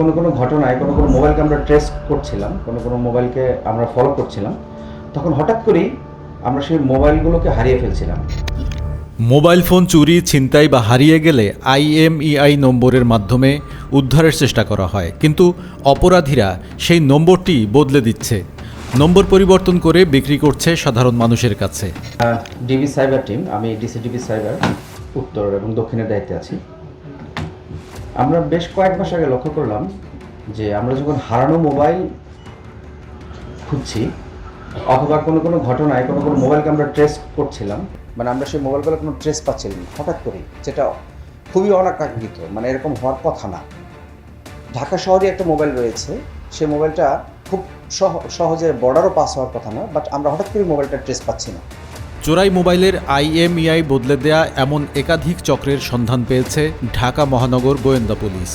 কোনো কোনো ঘটনায় কোনো কোনো মোবাইলকে আমরা ট্রেস করছিলাম কোনো কোনো মোবাইলকে আমরা ফলো করছিলাম তখন হঠাৎ করেই আমরা সেই মোবাইলগুলোকে হারিয়ে ফেলছিলাম। মোবাইল ফোন চুরি ছিনতাই বা হারিয়ে গেলে আইএমইআই নম্বরের মাধ্যমে উদ্ধারের চেষ্টা করা হয়। কিন্তু অপরাধীরা সেই নম্বরটি বদলে দিচ্ছে। নম্বর পরিবর্তন করে বিক্রি করছে সাধারণ মানুষের কাছে। ডিবি সাইবার টিম আমি ডিসি ডিবি সাইবার উত্তর এবং দক্ষিণের দায়িত্বে আছি। আমরা বেশ কয়েক মাস আগে লক্ষ্য করলাম যে আমরা যখন হারানো মোবাইল খুঁজছি অথবা কোনো কোনো ঘটনায় কোনো কোনো মোবাইলকে আমরা ট্রেস করছিলাম মানে আমরা সেই মোবাইলগুলো কোনো ট্রেস পাচ্ছিলাম না, হঠাৎ করে যেটা খুবই অনাকাঙ্ক্ষিত মানে এরকম হওয়ার কথা না। ঢাকা শহরে একটা মোবাইল রয়েছে সেই মোবাইলটা খুব সহ- সহজে বর্ডারও পাস হওয়ার কথা না বাট আমরা হঠাৎ করে মোবাইলটা ট্রেস পাচ্ছি না। চোরাই মোবাইলের আইএমইআই বদলে দেয়া এমন একাধিক চক্রের সন্ধান পেয়েছে ঢাকা মহানগর গোয়েন্দা পুলিশ।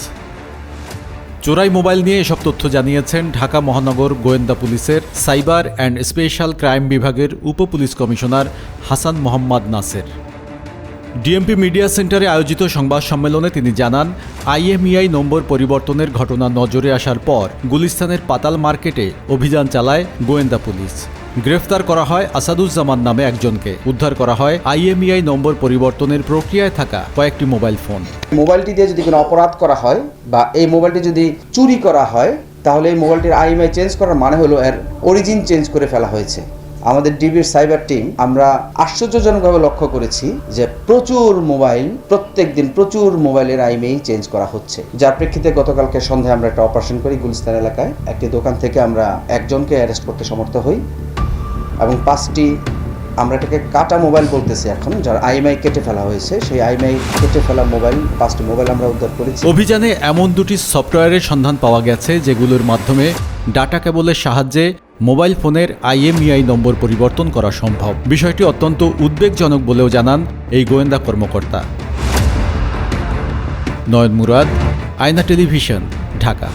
চোরাই মোবাইল নিয়ে এসব তথ্য জানিয়েছেন ঢাকা মহানগর গোয়েন্দা পুলিশের সাইবার অ্যান্ড স্পেশাল ক্রাইম বিভাগের উপপুলিশ commissioner Hasan Mohammad Naser. DMP media সেন্টারে আয়োজিত সংবাদ সম্মেলনে তিনি জানান, আইএমইআই নম্বর পরিবর্তনের ঘটনা নজরে আসার পর গুলিস্তানের পাতাল মার্কেটে অভিযান চালায় গোয়েন্দা পুলিশ। গ্রেফতার করা হয় আসাদুজ্জামান নামে একজনকে। উদ্ধার করা হয় আইএমইআই নম্বর পরিবর্তনের প্রক্রিয়ায় থাকা কয়েকটি মোবাইল ফোন। মোবাইলটি দিয়ে যদি কোনো অপরাধ করা হয় বা এই মোবাইলটি যদি চুরি করা হয়, তাহলে এই মোবাইলটির আইএমআই চেঞ্জ করার মানে হলো এর অরিজিন চেঞ্জ করে ফেলা হয়েছে। আমাদের ডিবির সাইবার টিম, আমরা আশ্চর্যজনকভাবে লক্ষ্য করেছি যে প্রচুর মোবাইল প্রত্যেক দিন প্রচুর মোবাইলের আইএমআই চেঞ্জ করা হচ্ছে। যার প্রেক্ষিতে গতকালকে সন্ধ্যায় আমরা একটা অপারেশন করি গুলিস্তান এলাকায়। একটি দোকান থেকে আমরা একজনকে অ্যারেস্ট করতে সমর্থ হই। এবং পাঁচটি আমরা এটাকে কাটা মোবাইল বলতেছি এখন, যার আইএমআই কেটে ফেলা হয়েছে। সেই আইএমআই কেটে ফেলা মোবাইল, পাঁচটি মোবাইল আমরা উদ্ধার করেছি। অভিযানে এমন দুটি সফটওয়্যারের সন্ধান পাওয়া গেছে, যেগুলোর মাধ্যমে ডাটা কেবলের সাহায্যে মোবাইল ফোনের আইএমইআই নম্বর পরিবর্তন করা সম্ভব। বিষয়টি অত্যন্ত উদ্বেগজনক বলেও জানান এই গোয়েন্দা কর্মকর্তা। নয়ন মুরাদ, আয়না টেলিভিশন, ঢাকা।